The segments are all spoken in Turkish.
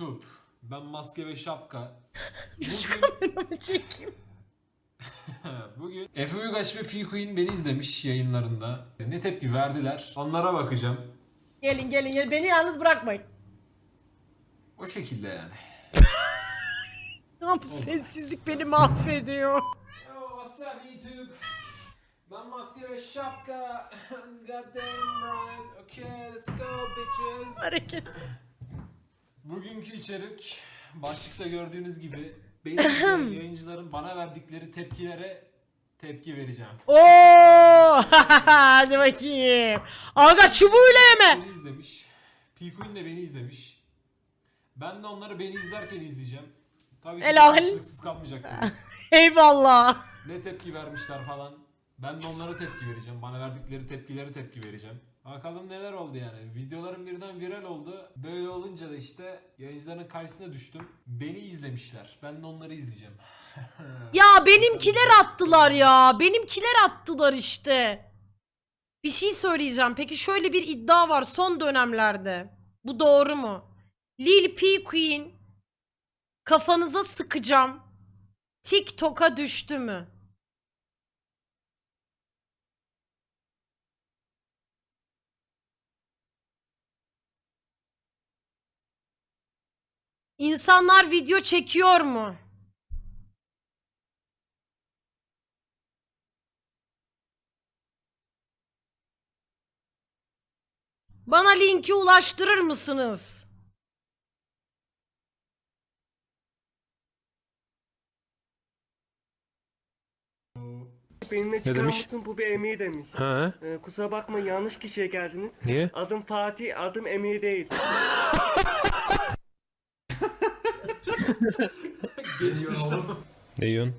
YouTube. Ben maske ve şapka. Bugün, çekeyim. bugün Efe Uygaç ve P Queen beni izlemiş yayınlarında. Ne tepki verdiler? Onlara bakacağım. Gelin gelin gelin. Beni yalnız bırakmayın. O şekilde yani. Ya bu sessizlik beni mahvediyor. Yo, what's up YouTube? Ben maske ve şapka. Goddamn right. Okay, let's go bitches. Hareket. Bugünkü içerik başlıkta gördüğünüz gibi benim yayıncıların bana verdikleri tepkilere tepki vereceğim. Oo! Hadi bakayım. Aga çubuğuyla yeme. Beni izlemiş. P-Queen de beni izlemiş. Ben de onları beni izlerken izleyeceğim. Tabii ki Helal. karşılıksız kalmayacak tabii. Eyvallah. Ne tepki vermişler falan. Ben de onlara tepki vereceğim. Bana verdikleri tepkileri tepki vereceğim. Bakalım neler oldu yani. Videolarım birden viral oldu. Böyle olunca da işte yayıncıların karşısına düştüm. Beni izlemişler. Ben de onları izleyeceğim. Ya benimkiler attılar ya. Benimkiler attılar işte. Bir şey söyleyeceğim. Peki şöyle bir iddia var son dönemlerde. Bu doğru mu? Lil P Queen kafanıza sıkacağım. TikTok'a düştü mü? İnsanlar video çekiyor mu? Bana linki ulaştırır mısınız? Benimle çıkar demiş? mısın bu bir emeği demiş. Ha? Ee, kusura bakma yanlış kişiye geldiniz. Niye? Adım Fatih, adım emeği değil. Geçti işte. Ne yiyorsun?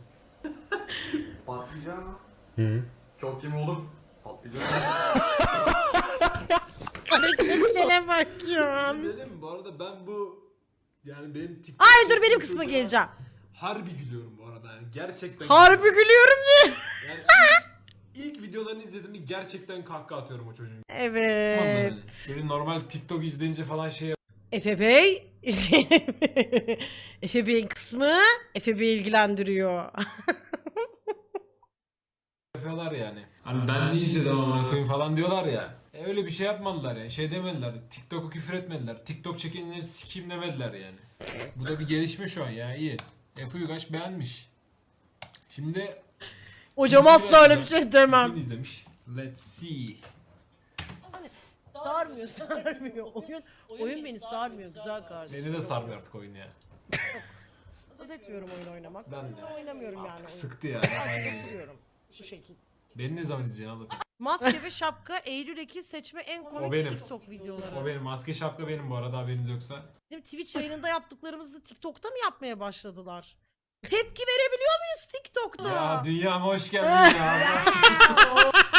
Patlayacağım. Hı. Çok kim oğlum? Patlayacağım. Hareketlere bak ya. Mi? Bu arada ben bu yani benim TikTok Ay dur benim kısma geleceğim. Harbi gülüyorum bu arada yani gerçekten. Harbi gülüyorum diye. Yani ilk, ilk videolarını izlediğimde gerçekten kahkaha atıyorum o çocuğun. Evet. Benim normal TikTok izleyince falan şey Efe Bey. Efe Bey'in kısmı Efe Bey ilgilendiriyor. yapıyorlar yani. Hani ben ne izledim amına koyayım falan diyorlar ya. E öyle bir şey yapmadılar yani. Şey demediler. TikTok'u küfür etmediler. TikTok çekenleri sikeyim demediler yani. Bu da bir gelişme şu an ya iyi. Efe Uygaç beğenmiş. Şimdi Hocam asla öyle bir şey demem. Bugün izlemiş. Let's see. Sarmıyor, sarmıyor. Oyun, oyun beni sarmıyor güzel kardeşim. Beni de sarmıyor artık oyun ya. Haz etmiyorum oyun oynamak. Ben de. Oynamıyorum yani. Artık oyun. sıktı ya. Sadece oturuyorum. Bu şekilde. Beni ne zaman izleyeceksin abla? Maske ve şapka Eylül Ekim seçme en komik benim. TikTok videoları. O benim. Maske şapka benim bu arada haberiniz yoksa. Bizim Twitch yayınında yaptıklarımızı TikTok'ta mı yapmaya başladılar? Tepki verebiliyor muyuz TikTok'ta? Ya dünyama hoş geldin ya.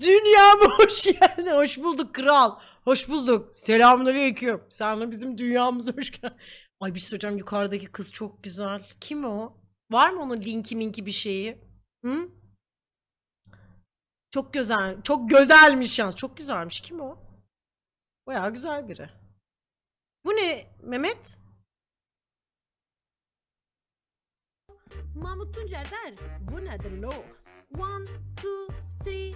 Dünyama hoş geldin. Hoş bulduk kral. Hoş bulduk. Selamünaleyküm. Sen de bizim dünyamıza hoş geldin. Ay bir şey söyleyeceğim yukarıdaki kız çok güzel. Kim o? Var mı onun linki minki bir şeyi? Hı? Çok güzel. Çok güzelmiş yalnız. Çok güzelmiş. Kim o? Bayağı güzel biri. Bu ne Mehmet? Mahmut Tuncer der. Bu nedir lo? One, two, three,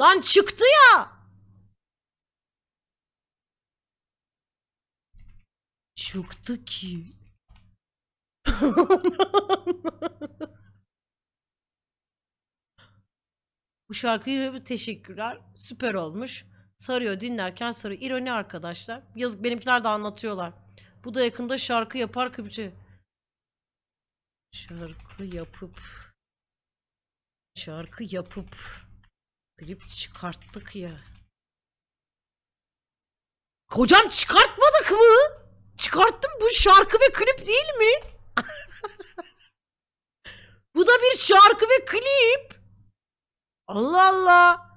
Lan çıktı ya. Çıktı ki. Bu şarkıyı teşekkürler. Süper olmuş. Sarıyor dinlerken sarıyor. İroni arkadaşlar. Yazık benimkiler de anlatıyorlar. Bu da yakında şarkı yapar Kıbrıs'ı. Şarkı yapıp şarkı yapıp klip çıkarttık ya. Kocam çıkartmadık mı? Çıkarttım bu şarkı ve klip değil mi? bu da bir şarkı ve klip. Allah Allah.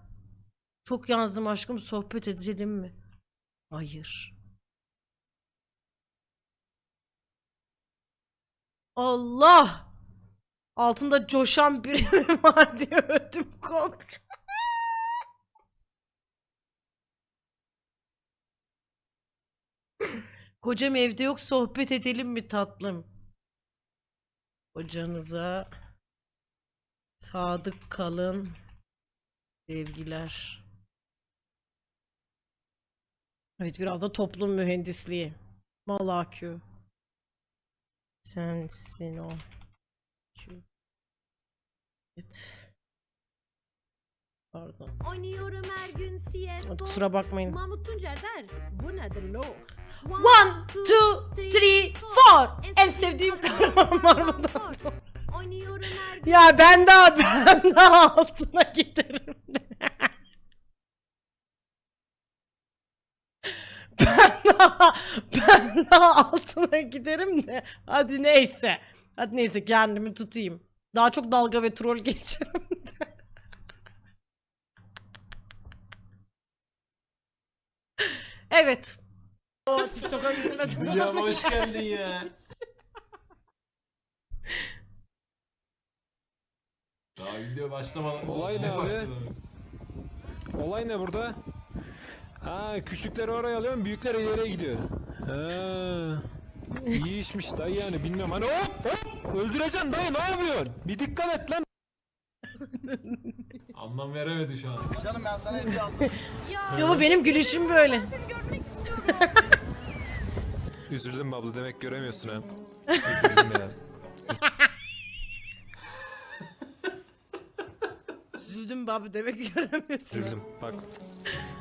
Çok yazdım aşkım sohbet edelim mi? Hayır. Allah! Altında coşan biri var diye ödüm koptu. Kocam evde yok sohbet edelim mi tatlım? Kocanıza sadık kalın. Sevgiler. Evet biraz da toplum mühendisliği. Malakü. Sensin o. Evet. Pardon. Oynuyorum her gün CSGO. Kusura bakmayın. Mahmut Tuncer der. Bu nedir lo? One, two, three, four. En sevdiğim kahraman da. Oynuyorum her gün. Ya ben daha ben daha altına giderim de. Ben daha ben daha altına giderim de. Hadi neyse. Hadi neyse kendimi tutayım. Daha çok dalga ve troll geçerim de. Evet. O TikTok'a girmesin. Dünyama hoş geldin ya. Daha video başlamadan. Olay ne abi? başladı? Olay ne burada? Ha küçükleri oraya alıyorum, büyükler ileriye gidiyor. Ha. İyi işmiş dayı yani bilmiyorum. Hani hop hop öldüreceksin dayı ne yapıyorsun? Bir dikkat et lan. Anlam veremedi şu an. Ya bu benim gülüşüm böyle. Üzüldüm abla demek göremiyorsun ha. Üzüldüm ya. Üzüldüm abi demek göremiyorsun. Üzüldüm bak.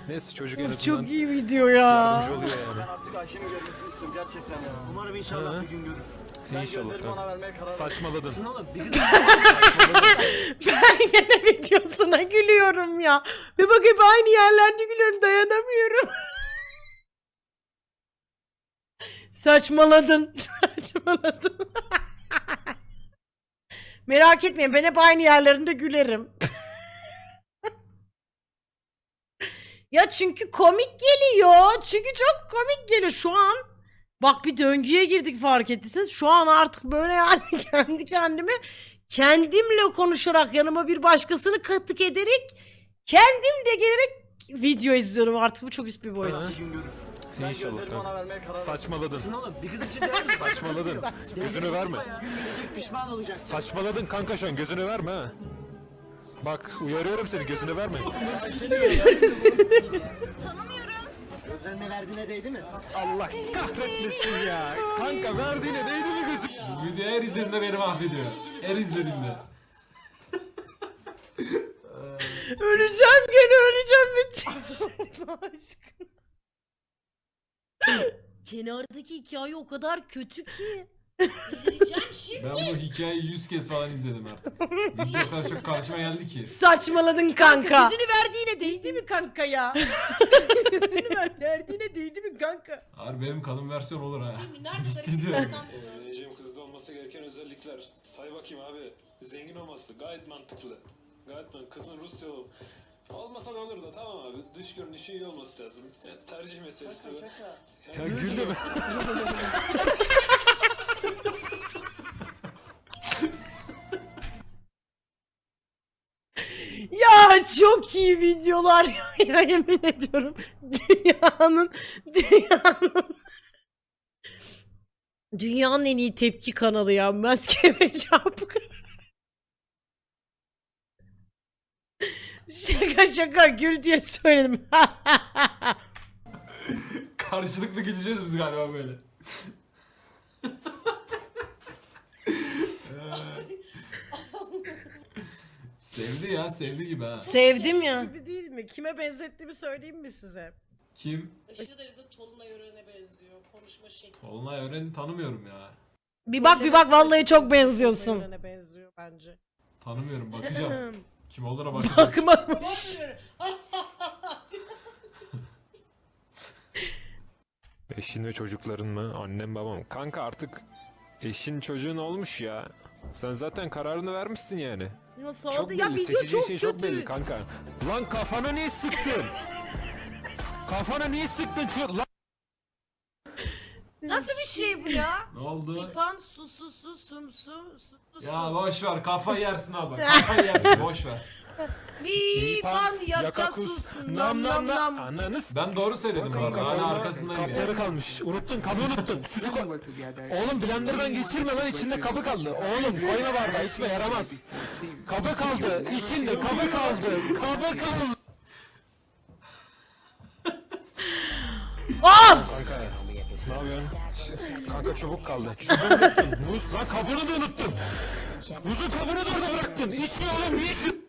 Neyse çocuk en azından Çok iyi video ya. yardımcı oluyor yani. Artık Ayşe'mi görmesini istiyorum gerçekten ya. Umarım inşallah bir gün görür. Ben İnşallah gözlerimi ona kanka. vermeye karar verdim. Saçmaladın. Oğlum bir kız Ben yine videosuna gülüyorum ya. Bir bakayım aynı yerlerde gülüyorum dayanamıyorum. Saçmaladın. Saçmaladın. Merak etmeyin ben hep aynı yerlerinde gülerim. ya çünkü komik geliyor. Çünkü çok komik geliyor şu an. Bak bir döngüye girdik fark ettiyseniz. Şu an artık böyle yani kendi kendime kendimle konuşarak yanıma bir başkasını katık ederek kendim de gelerek video izliyorum artık bu çok üst bir boyut. İnşallah gözlerimi ona vermeye karar verdim. Saçmaladın. Oğlum bir kız için değer mi? Saçmaladın. Gözünü verme. Pişman olacaksın. Saçmaladın kanka şu an gözünü verme ha. Bak uyarıyorum seni gözünü verme. Gözlerime verdiğine değdi mi? Allah kahretmesin ya. Kanka verdiğine değdi mi gözü? Video her izlediğimde beni mahvediyor. Her izlediğimde. Öleceğim gene öleceğim bitir. Allah aşkına. Kenardaki hikaye o kadar kötü ki. Delireceğim şimdi. Ben bu hikayeyi 100 kez falan izledim artık. Video o kadar çok karşıma geldi ki. Saçmaladın kanka. Yüzünü verdiğine değdi mi kanka ya? Yüzünü ver- verdiğine değdi mi kanka? Abi benim kanım versiyon olur ha. Ciddi diyorum. Evleneceğim kızda olması gereken özellikler. Say bakayım abi. Zengin olması gayet mantıklı. Gayet man. Kızın Rusyalı Olmasa da olur da tamam abi. Dış görünüşü iyi olması lazım. Yani tercih meselesi tabii. Ya güldüm. Ya çok iyi videolar ya, ya yemin ediyorum. Dünyanın dünyanın Dünyanın en iyi tepki kanalı ya. Maske ve. Şaka şaka gül diye söyledim. Karşılıklı gideceğiz biz galiba böyle. sevdi ya sevdi gibi ha. Sevdim ya. Gibi değil mi? Kime benzettiğimi söyleyeyim mi size? Kim? Aşırı derecede Tolunay Ören'e benziyor. Konuşma şekli. Tolunay Ören'i tanımıyorum ya. Bir bak bir bak vallahi çok benziyorsun. Ören'e benziyor bence. Tanımıyorum bakacağım. Kim olduğuna bakacağım. Bakmamış. Eşin ve çocukların mı? Annem babam. Kanka artık eşin çocuğun olmuş ya. Sen zaten kararını vermişsin yani. Nasıl Çok oldu? belli. Ya video Seçeceğin çok şey kötü. çok belli kanka. Lan kafana niye sıktın? kafana niye sıktın? Lan Nasıl bir şey bu ya? Ne oldu? İpan su su su sum su su su. Ya boş ver kafayı yersin abi. Kafayı yersin boş ver. İpan yaka sus nam nam nam. Ananız. Ben doğru söyledim bu arada. Hala arkasındayım ya. Kapları kalmış. Unuttun kabı unuttun. Sütü koy. Oğlum blenderdan geçirme lan içinde kabı kaldı. Oğlum koyma bardağı içme yaramaz. Kabı kaldı. içinde kabı kaldı. Kabı kaldı. Of! Ne yapıyorsun? Kanka çubuk kaldı. Çubuğu unuttun. Buz lan kabını da unuttun. Buzun kabını da orada bıraktın. İçme oğlum niye içiyorsun?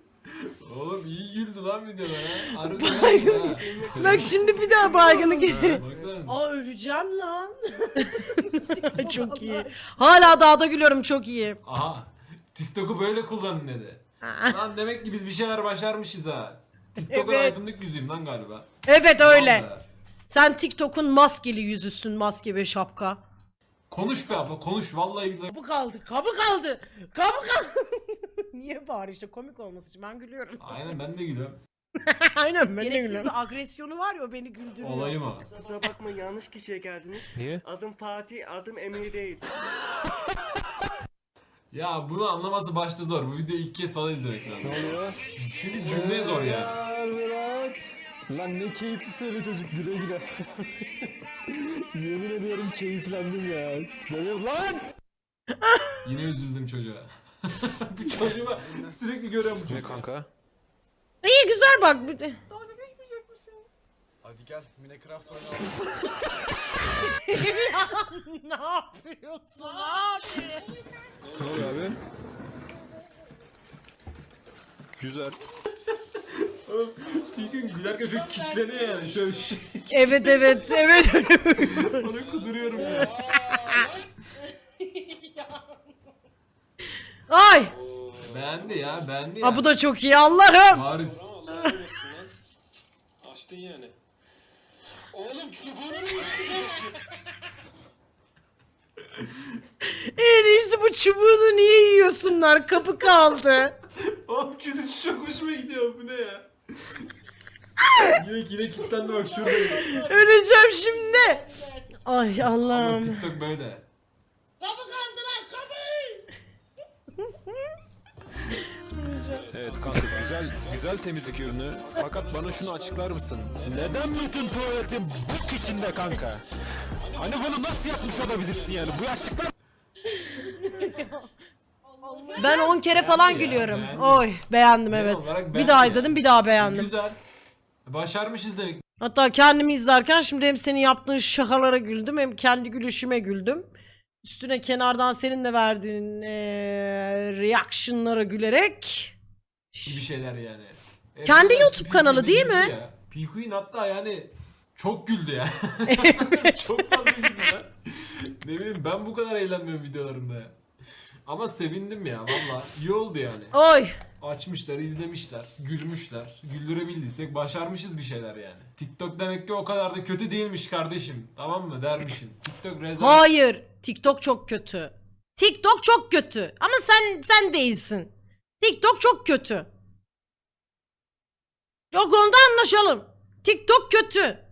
Oğlum iyi güldü lan videoda ya. Harbiden ha. Bak şimdi bir daha baygını geliyor. Baksana. Aa öleceğim lan. çok iyi. Hala dağda gülüyorum çok iyi. Aha. TikTok'u böyle kullanın dedi. lan demek ki biz bir şeyler başarmışız ha. TikTok'un Evet. aydınlık yüzüyüm lan galiba. Evet öyle. Vallahi. Sen TikTok'un maskeli yüzüsün maske ve şapka. Konuş be abla konuş vallahi billahi. Kabı kaldı, kabı kaldı, kabı kaldı. Niye bağırıyor işte komik olması için ben gülüyorum. Aynen ben de gülüyorum. Aynen ben de gülüyorum. bir agresyonu var ya o beni güldürüyor. Olayım o. Kusura bakmayın yanlış kişiye geldiniz. Niye? Adım Fatih, adım Emir değil. Ya bunu anlaması başta zor. Bu videoyu ilk kez falan izlemek lazım. Ne oluyor? Çünkü cümle zor yani. Lan ne keyifli söyle çocuk güle güle. Yemin ediyorum keyiflendim ya. Böyle lan. Yine üzüldüm çocuğa. bu çocuğu sürekli görüyorum bu çocuğu. kanka? İyi güzel bak. bir de- Hadi gel Minecraft oynayalım. ne yapıyorsun abi? Ne oluyor abi? Güzel. Gün gülerken şöyle kilitleniyor yani. Şöyle şey. Evet evet evet. Onu kuduruyorum ya. Ay. Beğendi ya beğendi ya. Aa, bu da çok iyi Allah'ım. Paris. Açtın yani. Oğlum çubuğunu yapıyorsun? En iyisi bu çubuğunu niye yiyorsunlar? Kapı kaldı. Oğlum gülüş çok hoşuma gidiyor bu ne ya? Yine yine kilitlendi bak şurada. Öleceğim şimdi. Ay Ama Allah'ım. TikTok böyle. Evet kanka güzel güzel temizlik ürünü. Fakat bana şunu açıklar mısın? Neden bütün tuvaletin bok içinde kanka? Hani bunu nasıl yapmış olabilirsin yani? Bu açıklar Ben 10 kere falan gülüyorum. beğendi. Oy beğendim Genel evet. olarak Bir daha izledim bir daha beğendim. Güzel. Başarmışız demek. Hatta kendimi izlerken şimdi hem senin yaptığın şakalara güldüm hem kendi gülüşüme güldüm. Üstüne kenardan senin de verdiğin eee reaction'lara gülerek. Bir şeyler yani. Kendi Eskiden YouTube kanalı değil mi? ya. P-Queen hatta yani çok güldü ya. çok fazla güldü lan. ne bileyim ben bu kadar eğlenmiyorum videolarımda ya. Ama sevindim ya valla. iyi oldu yani. Oy. Açmışlar, izlemişler, gülmüşler. Güldürebildiysek başarmışız bir şeyler yani. TikTok demek ki o kadar da kötü değilmiş kardeşim. Tamam mı dermişim. TikTok rezalet. Hayır. TikTok çok kötü. TikTok çok kötü. Ama sen sen değilsin. TikTok çok kötü. Yok onda anlaşalım. TikTok kötü.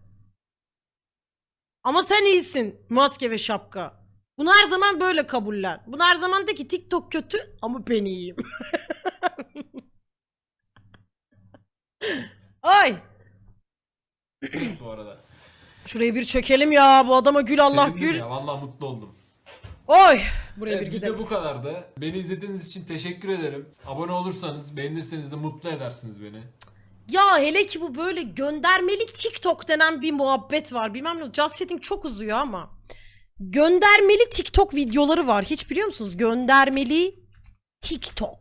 Ama sen iyisin. Maske ve şapka. Bunu her zaman böyle kabullen. Bunu her zaman de ki TikTok kötü ama ben iyiyim. Ay. bu arada. Şurayı bir çökelim ya. Bu adama gül Allah Sevindim gül. Ya, valla mutlu oldum. Oy. Buraya bir Evet, gidelim. video bu kadardı. Beni izlediğiniz için teşekkür ederim. Abone olursanız, beğenirseniz de mutlu edersiniz beni. Ya hele ki bu böyle göndermeli TikTok denen bir muhabbet var. Bilmem ne. Just Chatting çok uzuyor ama. Göndermeli TikTok videoları var. Hiç biliyor musunuz? Göndermeli TikTok.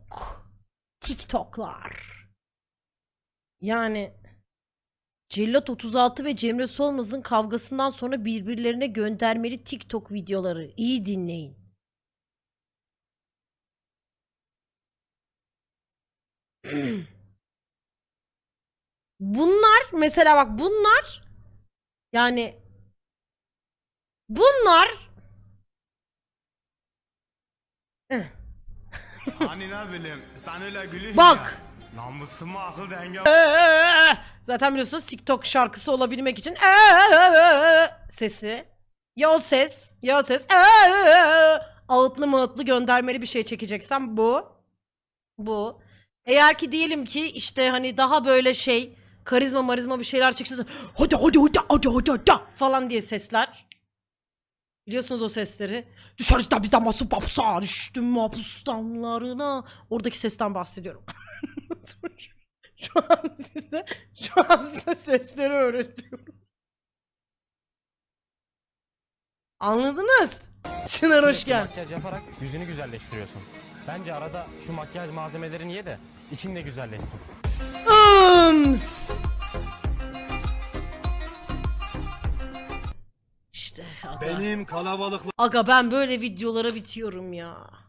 TikTok'lar. Yani Cellat 36 ve Cemre Solmaz'ın kavgasından sonra birbirlerine göndermeli TikTok videoları. İyi dinleyin. Bunlar mesela bak bunlar yani bunlar Hani ne bileyim sen öyle gülüyorsun bak ya. Namusuma akıl denge Eee! zaten biliyorsunuz TikTok şarkısı olabilmek için sesi Ya o ses, ya o ses. Eee, ağıtlı mağıtlı göndermeli bir şey çekeceksem bu. Bu. Eğer ki diyelim ki işte hani daha böyle şey karizma marizma bir şeyler çekeceksen hadi hadi hadi hadi hadi hadi falan diye sesler. Biliyorsunuz o sesleri. Dışarıda bir daması papsa düştüm mahpustamlarına. Oradaki sesten bahsediyorum. şu an size, şu an size sesleri öğretiyorum. Anladınız? Çınar hoş geldin. Makyaj yaparak yüzünü güzelleştiriyorsun. Bence arada şu makyaj malzemelerini ye de için de güzelleşsin. Ims. İşte aga. Benim kalabalık Aga ben böyle videolara bitiyorum ya.